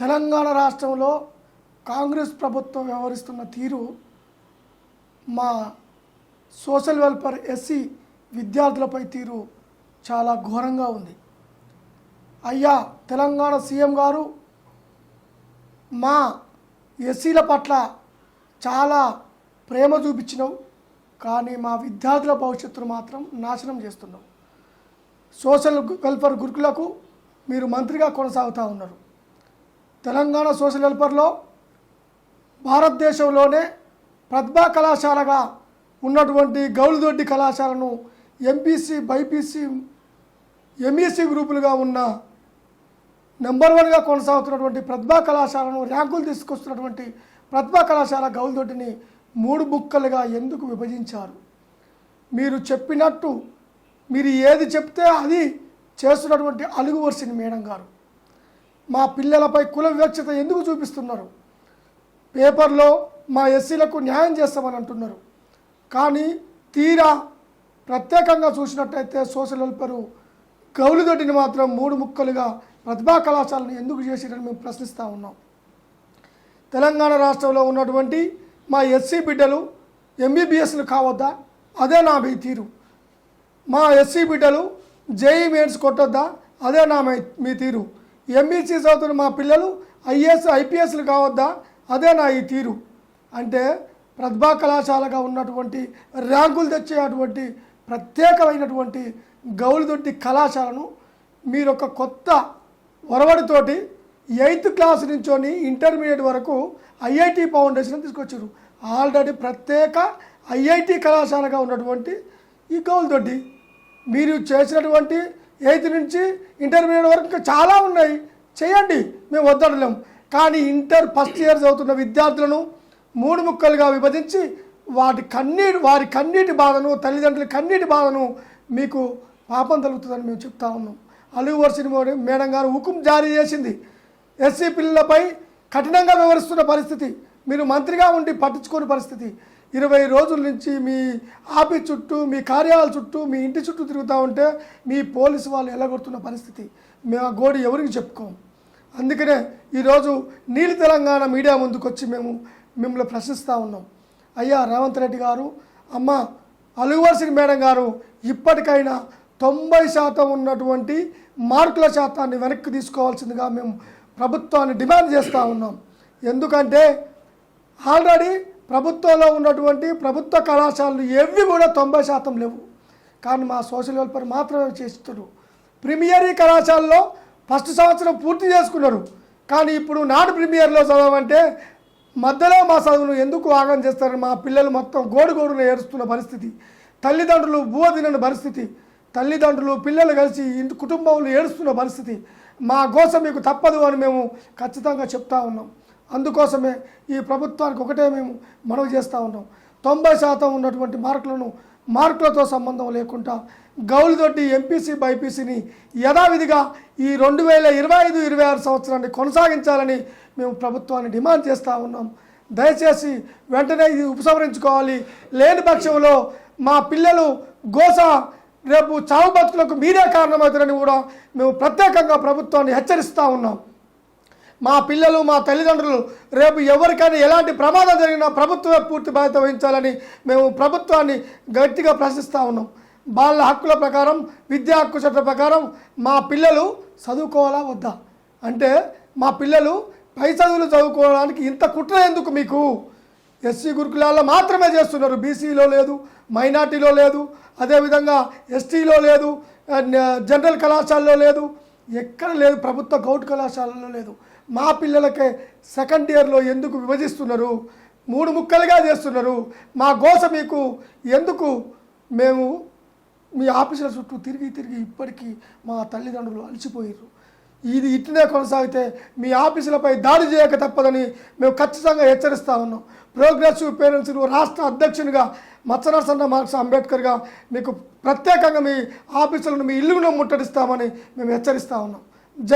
తెలంగాణ రాష్ట్రంలో కాంగ్రెస్ ప్రభుత్వం వ్యవహరిస్తున్న తీరు మా సోషల్ వెల్ఫేర్ ఎస్సీ విద్యార్థులపై తీరు చాలా ఘోరంగా ఉంది. అయ్యా తెలంగాణ సీఎం గారు మా ఎస్సీల పట్ల చాలా ప్రేమ చూపించినావు కానీ మా విద్యార్థుల భవిష్యత్తును మాత్రం నాశనం చేస్తున్నావు. సోషల్ వెల్ఫేర్ గురుకులకు మీరు మంత్రిగా కొనసాగుతూ ఉన్నారు. తెలంగాణ సోషల్ వెల్ఫేర్లో భారతదేశంలోనే ప్రతిభా కళాశాలగా ఉన్నటువంటి గౌలిదొడ్డి కళాశాలను ఎంపీసీ బైపీసీ ఎంఈసీ గ్రూపులుగా ఉన్న నెంబర్ వన్గా కొనసాగుతున్నటువంటి ప్రతిభా కళాశాలను ర్యాంకులు తీసుకొస్తున్నటువంటి ప్రతిభా కళాశాల గౌలిదొడ్డిని మూడు బుక్కలుగా ఎందుకు విభజించారు? మీరు చెప్పినట్టు మీరు ఏది చెప్తే అది చేస్తున్నటువంటి అలుగు వర్షిని మేడం గారు. మా పిల్లలపై కుల వివక్షత ఎందుకు చూపిస్తున్నారు? పేపర్లో మా ఎస్సీలకు న్యాయం చేస్తామని అంటున్నారు. కానీ తీరా ప్రత్యేకంగా చూసినట్టయితే సోషల్ వెల్ఫేరు గౌలిదొడ్డిని మాత్రం మూడు ముక్కలుగా ప్రతిభా కళాశాలను ఎందుకు చేసిరని మేము ప్రశ్నిస్తూ ఉన్నాం. తెలంగాణ రాష్ట్రంలో ఉన్నటువంటి మా ఎస్సీ బిడ్డలు ఎంబీబీఎస్లు కావద్దా? అదే నా మీ తీరు. మా ఎస్సీ బిడ్డలు జేఈ మెయిన్స్ కొట్టొద్దా? అదే నా మీ తీరు. ఎంబీసీ చదువుతున్న మా పిల్లలు ఐఏఎస్ ఐపీఎస్లు కావద్దా? అదే నా ఈ తీరు. అంటే ప్రతిభా కళాశాలగా ఉన్నటువంటి ర్యాంకులు తెచ్చేటువంటి ప్రత్యేకమైనటువంటి గౌలిదొడ్డి కళాశాలను మీరు ఒక కొత్త ఒరవడితోటి ఎయిత్ క్లాస్ నుంచొని ఇంటర్మీడియట్ వరకు ఐఐటి ఫౌండేషన్ తీసుకొచ్చారు. ఆల్రెడీ ప్రత్యేక ఐఐటి కళాశాలగా ఉన్నటువంటి ఈ గౌలిదొడ్డి. మీరు చేసినటువంటి ఎయిత్ నుంచి ఇంటర్మీడియట్ వరకు ఇంకా చాలా ఉన్నాయి. చేయండి మేము వద్దడలేము కానీ ఇంటర్ ఫస్ట్ ఇయర్ చదువుతున్న విద్యార్థులను మూడు ముక్కలుగా విభజించి వాటి కన్నీటి వారి కన్నీటి బాధను తల్లిదండ్రుల కన్నీటి బాధను మీకు పాపం తలుగుతుందని మేము చెప్తా ఉన్నాం. అలుగు వర్షిని మేడం గారు హుకుం జారీ చేసింది. ఎస్సీ పిల్లలపై కఠినంగా వివరిస్తున్న పరిస్థితి మీరు మంత్రిగా ఉండి పట్టించుకోని పరిస్థితి. ఇరవై రోజుల నుంచి మీ ఆఫీస్ చుట్టూ మీ కార్యాల చుట్టూ మీ ఇంటి చుట్టూ తిరుగుతూ ఉంటే మీ పోలీసు వాళ్ళు ఎల్లగొడుతున్న పరిస్థితి. మేము ఆ గోడి ఎవరికి చెప్పుకోం? అందుకనే ఈరోజు నీలి తెలంగాణ మీడియా ముందుకు వచ్చి మేము మిమ్మల్ని ప్రశ్నిస్తూ ఉన్నాం. అయ్యా రేవంత్ రెడ్డి గారు అమ్మ అలుగువర్సిన మేడం గారు ఇప్పటికైనా తొంభై శాతం ఉన్నటువంటి మార్కుల శాతాన్ని వెనక్కి తీసుకోవాల్సిందిగా మేము ప్రభుత్వాన్ని డిమాండ్ చేస్తూ ఉన్నాం. ఎందుకంటే ఆల్రెడీ ప్రభుత్వంలో ఉన్నటువంటి ప్రభుత్వ కళాశాలలు ఏవి కూడా తొంభై శాతం లేవు. కానీ మా సోషల్ వెల్ఫేర్ మాత్రమే చేస్తున్నారు. ప్రీమియరీ కళాశాలలో ఫస్ట్ సంవత్సరం పూర్తి చేసుకున్నారు. కానీ ఇప్పుడు నాన్ ప్రీమియర్లో చదవమంటే మధ్యలో మా చదువును ఎందుకు ఆగం చేస్తారని మా పిల్లలు మొత్తం గోడు గోడున ఏడుస్తున్న పరిస్థితి. తల్లిదండ్రులు బువ తినని పరిస్థితి. తల్లిదండ్రులు పిల్లలు కలిసి ఇంటి కుటుంబంలో ఏడుస్తున్న పరిస్థితి. మా కోసం మీకు తప్పదు అని మేము ఖచ్చితంగా చెప్తా ఉన్నాం. అందుకోసమే ఈ ప్రభుత్వానికి ఒకటే మేము మనవి చేస్తూ ఉన్నాం. తొంభై శాతం ఉన్నటువంటి మార్కులను మార్కులతో సంబంధం లేకుండా గౌలిదొడ్డి ఎంపీసీ బైపీసీని యథావిధిగా ఈ రెండు వేల ఇరవై ఐదు ఇరవై ఆరు సంవత్సరాన్ని కొనసాగించాలని మేము ప్రభుత్వాన్ని డిమాండ్ చేస్తూ ఉన్నాం. దయచేసి వెంటనే ఇది ఉపసంహరించుకోవాలి. లేని పక్షంలో మా పిల్లలు గోస రేపు చావు బతుకులకు మీరే కారణమవుతారని కూడా మేము ప్రత్యేకంగా ప్రభుత్వాన్ని హెచ్చరిస్తూ ఉన్నాం. మా పిల్లలు మా తల్లిదండ్రులు రేపు ఎవరికైనా ఎలాంటి ప్రమాదం జరిగినా ప్రభుత్వమే పూర్తి బాధ్యత వహించాలని మేము ప్రభుత్వాన్ని గట్టిగా ప్రశ్నిస్తూ ఉన్నాం. వాళ్ళ హక్కుల ప్రకారం విద్యా హక్కు చట్టం ప్రకారం మా పిల్లలు చదువుకోవాలా వద్దా? అంటే మా పిల్లలు పై చదువులు చదువుకోవడానికి ఇంత కుట్ర ఎందుకు మీకు? ఎస్సీ గురుకులాల్లో మాత్రమే చేస్తున్నారు. బీసీలో లేదు మైనార్టీలో లేదు అదేవిధంగా ఎస్టీలో లేదు జనరల్ కళాశాలలో లేదు ఎక్కడ లేదు ప్రభుత్వ గౌట్ కళాశాలలో లేదు. మా పిల్లలకి సెకండ్ ఇయర్లో ఎందుకు విభజిస్తున్నారు? మూడు ముక్కలుగా చేస్తున్నారు. మా గోస మీకు ఎందుకు మేము మీ ఆఫీసుల చుట్టూ తిరిగి తిరిగి ఇప్పటికీ మా తల్లిదండ్రులు అలసిపోయారు ఇది ఇట్లనే కొనసాగితే మీ ఆఫీసులపై దాడి చేయక తప్పదని మేము ఖచ్చితంగా హెచ్చరిస్తా ఉన్నాం. ప్రోగ్రెసివ్ పేరెంట్స్ రాష్ట్ర అధ్యక్షునిగా మత్సనరసన్న మార్క్స్ అంబేద్కర్గా మీకు ప్రత్యేకంగా మీ ఆఫీసులను మీ ఇల్లును ముట్టడిస్తామని మేము హెచ్చరిస్తా ఉన్నాం.